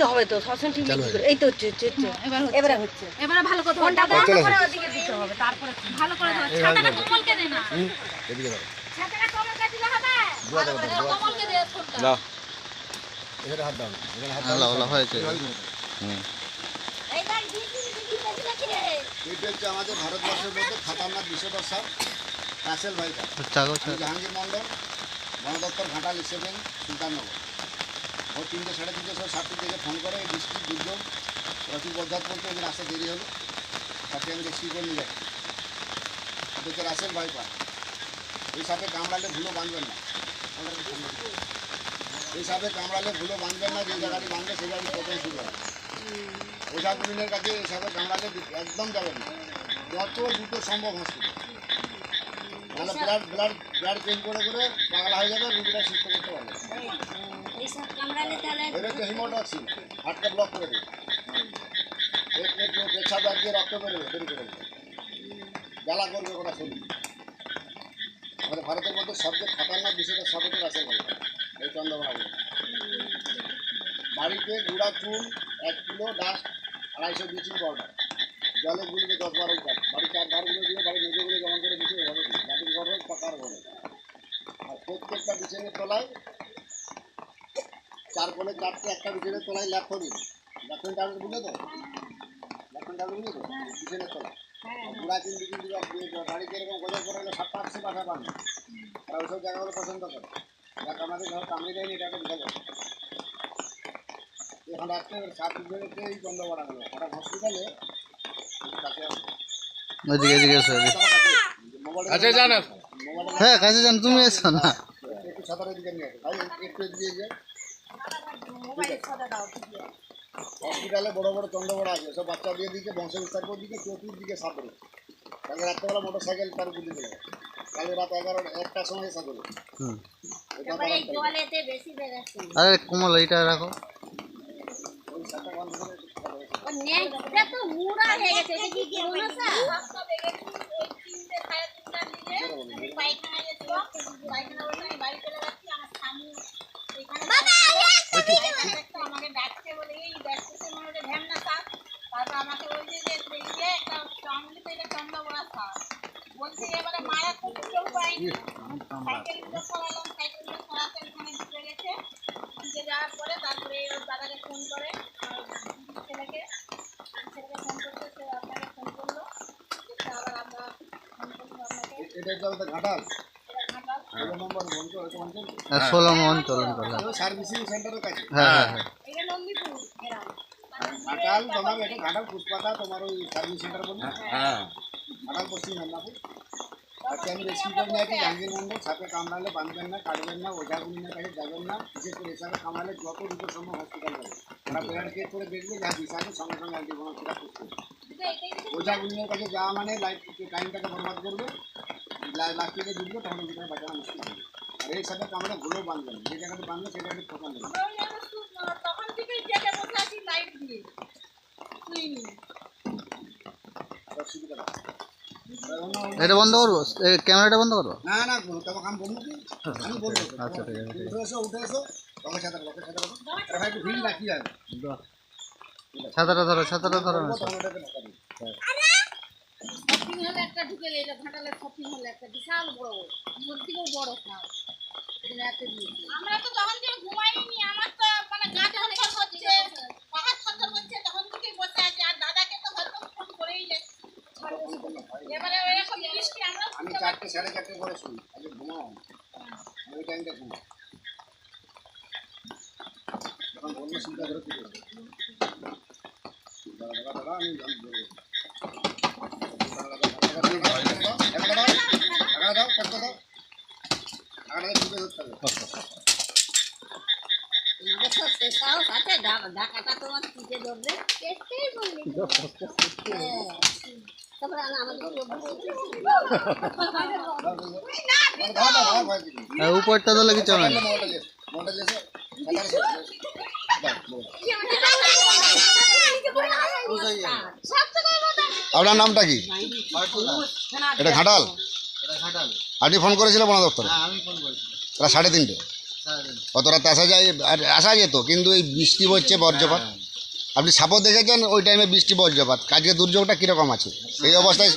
তো হবে তো ঠিক এই তো হচ্ছে হচ্ছে হচ্ছে। এবারে হচ্ছে। এবারে ভালো করে। ফোনটা। করে ওদিকে দিতে হবে? তারপরে ভালো করে ধর ছাতাটা কমলকে দে না। এদিকে দাও ছাতাটা কমলকে দিলে হবে। দোয়া কমলকে দে ফোনটা দাও। এখানে হাত এখানে হাত হলো হয়েছে। আমাদের ভারতবর্ষের মধ্যে খাতারনাক সাপ কাসেল ভাইকা জাহাঙ্গীর মন্ডল বন দপ্তর ঘাটাল সেভেন সুলতাননগর। ও তিনটে, সাড়ে তিনটে সময় সাতটি থেকে ফোন করে, বৃষ্টি দুর্যোগ রফিক বরদাত বলতে ওদের আসতে দেরি হলো তাকে আমি রেস্কিউ করে নিয়ে যাই। হচ্ছে রাসেল ভাইপা এই সাপে কামড়ালে ভুলো বাঁধবেন না। এই সাপে কামড়ালে ভুলো বাঁধবেন না, যে জায়গাটি বাঁধবে সেই জায়গাটি প্রথম শুরু হয় ওষা গুলিনের কাছে এই সাপে কামড়ালে একদম যাবেন না। যত দ্রুত সম্ভব হসপিটাল নাহলে ব্লাড ব্লাড ব্লাড চেঞ্জ করে করে পাগলা হয়ে যাবে রুগীটা সুস্থ করতে পারবে এইসব কামড়ালে তাহলে ব্লক করে রক্ত করে দেবে জ্বালা করবে ওটা শরীর ভারতের মধ্যে সবচেয়ে খতরনাক বিষয়টা সব হচ্ছে রাসেল ভাই এই বাড়িতে গুঁড়া চুন, এক কিলো ডাস্ট, আড়াইশো ব্লিচিং পাউডার জলে গুলিতে দশ বারো লিটার বাড়ি চার ধারগুলো দিয়ে বাড়ি মেঝেগুলো জমা করে দিতে হবে মাটির ঘর হোক পাকার ঘর। আর প্রত্যেকটা বিছানের তলায় চার কোণে চারটে একটা বিছানের তলায় ল্যাপটপ দিন ল্যাপটপ টাউন বুঝলে তো ল্যাপটপ টাউন বুঝলে তো বিছানের তলায় গুড়া চিন বিচিন দিয়ে বাড়িতে এরকম গজল করে হলে সাতটা আটশো পাঠা পান আর ওইসব জায়গাগুলো পছন্দ করে। যাক আমাদের ঘর কামড়ে দেয়নি এটাকে বুঝা যায় এখন রাত্রে সাত এই বন্ধ করা হলো ওরা হসপিটালে কাছে এদিকে এদিকে। মোবাইল আচ্ছা জানা। হ্যাঁ কাছে যান তুমি এসো না। একটু সাঁতারের দিকে নিয়ে আসো। একটু এগিয়ে। যায় হসপিটালে বড় বড় চন্দ্রবড়া আছে সব বাচ্চা দিয়ে দিকে বংশ বিস্তার করে দিকে চতুর্দিকে সাপড়ে কালকে রাত্রেবেলা মোটর সাইকেল তার উপর দিতে কালকে রাত এগারো একটার সময় সাপড়ে আরে কোমল এটা রাখো ষোলো আর ষোলো মন চলন করলাম। সার্ভিসিং সেন্টারের কাছে। হ্যাঁ হ্যাঁ। કાલ તમે બેઠો ઘાટલ પુષ્પાતા તમારું સર્વિસ સેન્ટર પર હા ઘાટલ પશ્ચિમ મેદનાપુર અત્યારે રેસ્ક્યુ કરીને આવી জাহাঙ্গীর মন্ডল সাপে কামড়ালে বাঁধবেন না কাটবেন না ওঝাগুলি না কাছে যাবেন না বিশেষ করে এছাড়া কামালে যত দ্রুত সম্ভব হসপিটাল যাবে তারা ব্লাড চেক করে দেখবে যা বিষাক্ত সঙ্গে সঙ্গে অ্যান্টিবায়োটিক সেটা করতে ওঝাগুলিনের কাছে যাওয়া মানে লাইফ টাইমটাকে বরবাদ করবে লাস্টিকে ঢুকবে তখন ওইটা বাঁচানো মুশকিল হবে আর এই সাপে কামড়ে ভুলেও বাঁধবেন যে জায়গাটা বাঁধবে সেই জায়গাটা ফোকাল নেবে তখন থেকে এটা বন্ধ করব? ক্যামেরাটা বন্ধ করব? না না আমি কি আমি বলব আচ্ছা, ঠিক আছে, উঠে এসো উঠে এসো। লোকের সাথে লোকের সাথে ভাই একটু ভিড় রাখি যাবে ছাতাটা ধরো ছাতাটা ধরো। শপিং হলে একটা ঢুকে এটা ঘাটালে শপিং হলে একটা বিশাল বড়। মোর থেকেও বড় খাও আমরা তো তখন থেকে ঘুমাইনি আমার তো মানে গা সাড়ে চারটে করে শুনি আজ ঘুমাও ওই টাইমটা ঘুমো তখন বলব চিন্তা করে কি করব দাদা দাদা আমি জানি বলব তোমার পিঠে ধরবে বললি হ্যাঁ, উপরটা তো লাগে আপনার নামটা কি? এটা ঘাটাল? আপনি ফোন করেছিলেন বন দপ্তর হ্যাঁ, সাড়ে তিনটে। কত রাতে আসা যায়? আর আসা যেত কিন্তু এই বৃষ্টি হচ্ছে বর্জ্যপাত হ্যাঁ, আপনি সাপোর্ট দেখেছেন ওই টাইমে বৃষ্টি বজ্রপাত আজকে দুর্যোগটা কীরকম আছে? এই অবস্থায়